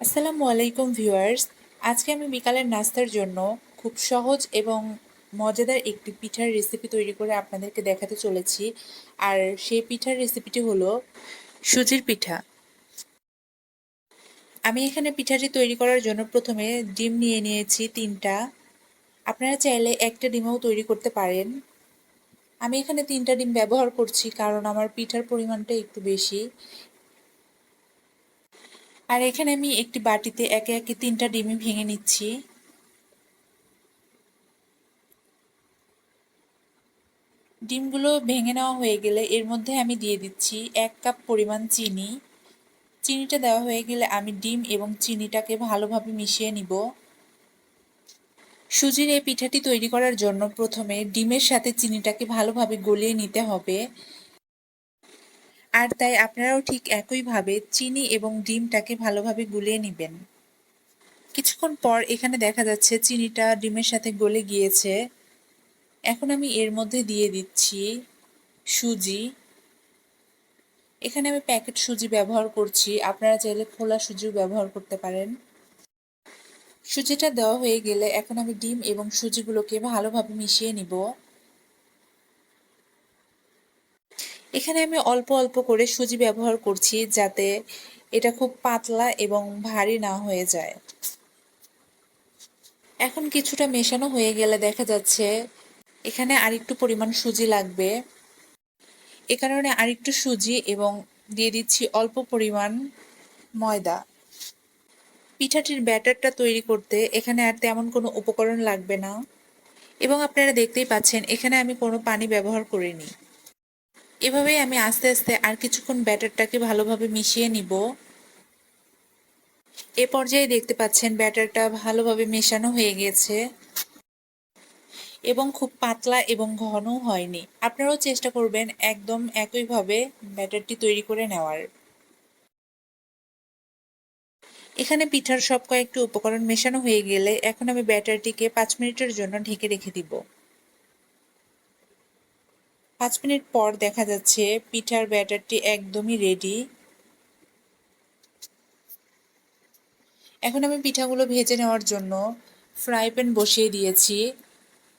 আসসালামু আলাইকুম ভিউয়ার্স। আজকে আমি বিকালের নাস্তার জন্য খুব সহজ এবং মজাদার একটি পিঠার রেসিপি তৈরি করে আপনাদেরকে দেখাতে চলেছি। আর সেই পিঠার রেসিপিটি হলো সুজির পিঠা। আমি এখানে পিঠাটি তৈরি করার জন্য প্রথমে ডিম নিয়ে নিয়েছি তিনটা। আপনারা চাইলে একটা ডিমও তৈরি করতে পারেন। আমি এখানে তিনটা ডিম ব্যবহার করছি কারণ আমার পিঠার পরিমাণটা একটু বেশি। আর এখানে আমি একটি বাটিতে একে একে তিনটা ডিমই ভেঙে নিচ্ছি। ডিমগুলো ভেঙে নেওয়া হয়ে গেলে এর মধ্যে আমি দিয়ে দিচ্ছি এক কাপ পরিমাণ চিনি। চিনিটা দেওয়া হয়ে গেলে আমি ডিম এবং চিনিটাকে ভালোভাবে মিশিয়ে নিব। সুজির এই পিঠাটি তৈরি করার জন্য প্রথমে ডিমের সাথে চিনিটাকে ভালোভাবে গলিয়ে নিতে হবে। আর তাই আপনারাও ঠিক একইভাবে চিনি এবং ডিমটাকে ভালোভাবে গুলিয়ে নেবেন। কিছুক্ষণ পর এখানে দেখা যাচ্ছে চিনিটা ডিমের সাথে গলে গিয়েছে। এখন আমি এর মধ্যে দিয়ে দিচ্ছি সুজি। এখানে আমি প্যাকেট সুজি ব্যবহার করছি। আপনারা চাইলে খোলা সুজিও ব্যবহার করতে পারেন। সুজিটা দেওয়া হয়ে গেলে এখন আমি ডিম এবং সুজিগুলোকে ভালোভাবে মিশিয়ে নিব। এখানে আমি অল্প অল্প করে সুজি ব্যবহার করছি যাতে এটা খুব পাতলা এবং ভারী না হয়ে যায়। এখন কিছুটা মেশানো হয়ে গেলে দেখা যাচ্ছে এখানে আরেকটু পরিমাণ সুজি লাগবে। এ কারণে আরেকটু সুজি এবং দিয়ে দিচ্ছি অল্প পরিমাণ ময়দা। পিঠাটির ব্যাটারটা তৈরি করতে এখানে আর তেমন কোনো উপকরণ লাগবে না। এবং আপনারা দেখতেই পাচ্ছেন, এখানে আমি কোনো পানি ব্যবহার করিনি। এভাবেই আমি আস্তে আস্তে আর কিছুক্ষণ ব্যাটারটাকে ভালোভাবে মিশিয়ে নিব। এ পর্যায়ে দেখতে পাচ্ছেন ব্যাটারটা ভালোভাবে মেশানো হয়ে গেছে এবং খুব পাতলা এবং ঘনও হয়নি। আপনারাও চেষ্টা করবেন একদম একইভাবে ব্যাটারটি তৈরি করে নেওয়ার। এখানে পিঠার সব কয়েকটি উপকরণ মেশানো হয়ে গেলে এখন আমি ব্যাটারটিকে পাঁচ মিনিটের জন্য ঢেকে রেখে দিব। পাঁচ মিনিট পর দেখা যাচ্ছে পিঠার ব্যাটারটি একদমই রেডি এখন আমি পিঠাগুলো ভেজে নেওয়ার জন্য ফ্রাই প্যান বসিয়ে দিয়েছি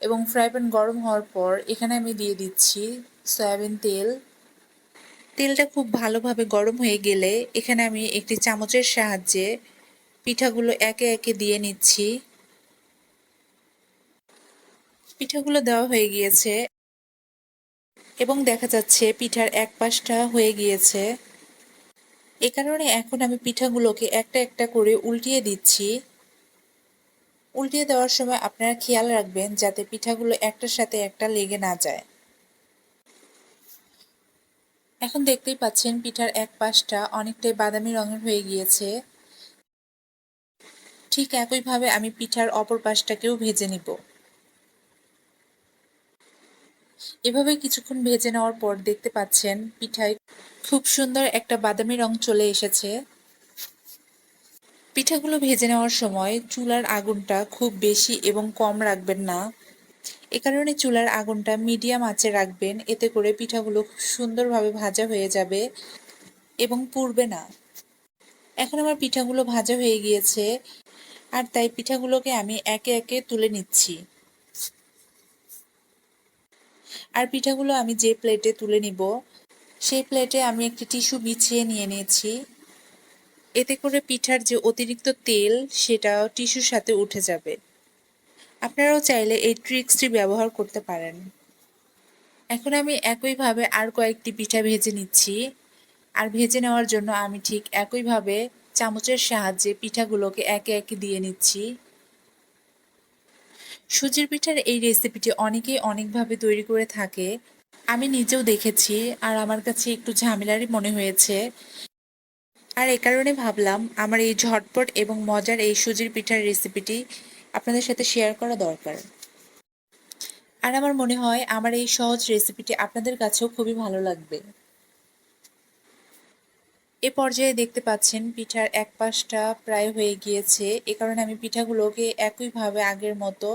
এবং ফ্রাই প্যান গরম হওয়ার পর এখানে আমি দিয়ে দিচ্ছি সয়াবিন তেল। তেলটা খুব ভালোভাবে গরম হয়ে গেলে এখানে আমি একটি চামচের সাহায্যে পিঠাগুলো একে একে দিয়ে নিচ্ছি। পিঠাগুলো দেওয়া হয়ে গিয়েছে। এবং দেখা যাচ্ছে পিঠার এক পাশটা হয়ে গিয়েছে। এ কারণে এখন আমি পিঠাগুলোকে একটা একটা করে উল্টিয়ে দিচ্ছি। উল্টিয়ে দেওয়ার সময় আপনারা খেয়াল রাখবেন যাতে পিঠাগুলো একটার সাথে একটা লেগে না যায়। এখন দেখতেই পাচ্ছেন পিঠার এক পাশটা অনেকটাই বাদামি রঙের হয়ে গিয়েছে। ঠিক একইভাবে আমি পিঠার অপর পাশটাকেও ভেজে নিব। এভাবে কিছুক্ষণ ভেজে নেওয়ার পর দেখতে পাচ্ছেন পিঠায় খুব সুন্দর একটা বাদামি রং চলে এসেছে। পিঠাগুলো ভেজে নেওয়ার সময় চুলার আগুনটা খুব বেশি এবং কম রাখবেন না। এ কারণে চুলার আগুনটা মিডিয়াম আঁচে রাখবেন, এতে করে পিঠাগুলো খুব সুন্দরভাবে ভাজা হয়ে যাবে এবং পুড়বে না। এখন আমার পিঠাগুলো ভাজা হয়ে গিয়েছে, আর তাই পিঠাগুলোকে আমি একে একে তুলে নিচ্ছি। আর পিঠাগুলো আমি যে প্লেটে তুলে নিব, সেই প্লেটে আমি একটি টিস্যু বিছিয়ে নিয়ে নিয়েছি। এতে করে পিঠার যে অতিরিক্ত তেল, সেটাও টিস্যুর সাথে উঠে যাবে। আপনারাও চাইলে এই ট্রিক্সটি ব্যবহার করতে পারেন। এখন আমি একইভাবে আর কয়েকটি পিঠা ভেজে নিচ্ছি। আর ভেজে নেওয়ার জন্য আমি ঠিক একইভাবে চামচের সাহায্যে পিঠাগুলোকে একে একে দিয়ে নিচ্ছি। সুজির পিঠার এই রেসিপিটি অনেকেই অনেকভাবে তৈরি করে থাকে। আমি নিজেও দেখেছি আর আমার কাছে একটু ঝামেলারই মনে হয়েছে। আর এ কারণে ভাবলাম আমার এই ঝটপট এবং মজার এই সুজির পিঠার রেসিপিটি আপনাদের সাথে শেয়ার করা দরকার। আর আমার মনে হয় আমার এই সহজ রেসিপিটি আপনাদের কাছেও খুবই ভালো লাগবে। এ পর্যায়ে দেখতে পাচ্ছেন পিঠার এক পাশটা প্রায় হয়ে গিয়েছে। এ কারণে আমি পিঠাগুলোকে একইভাবে আগের মতো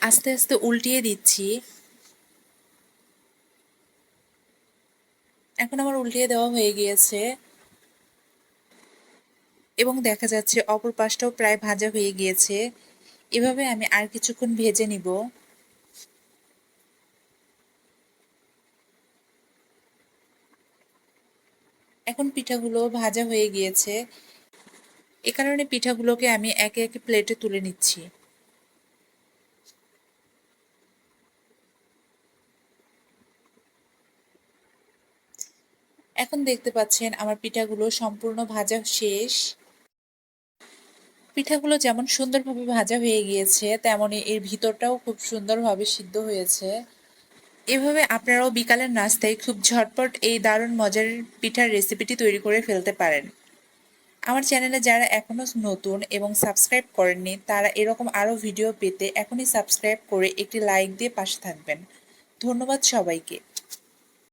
আস্তে আস্তে উল্টিয়ে দিচ্ছি। এখন আমার উল্টিয়ে দেওয়া হয়ে গিয়েছে। এবং দেখা যাচ্ছে অপর পাশটাও প্রায় ভাজা হয়ে গিয়েছে। এভাবে আমি আর কিছুক্ষণ ভেজে নিব। এখন পিঠাগুলো ভাজা হয়ে গিয়েছে। এ কারণে পিঠাগুলোকে আমি একে একে প্লেটে তুলে নিচ্ছি। এখন দেখতে পাচ্ছেন আমার পিঠাগুলো সম্পূর্ণ ভাজা শেষ। পিঠাগুলো যেমন সুন্দরভাবে ভাজা হয়ে গিয়েছে তেমনই এর ভিতরটাও খুব সুন্দরভাবে সিদ্ধ হয়েছে। এভাবে আপনারাও বিকালের নাস্তায় খুব ঝটপট এই দারুণ মজার পিঠার রেসিপিটি তৈরি করে ফেলতে পারেন। আমার চ্যানেলে যারা এখনও নতুন এবং সাবস্ক্রাইব করেননি, তারা এরকম আরও ভিডিও পেতে এখনই সাবস্ক্রাইব করে একটি লাইক দিয়ে পাশে থাকবেন। ধন্যবাদ সবাইকে।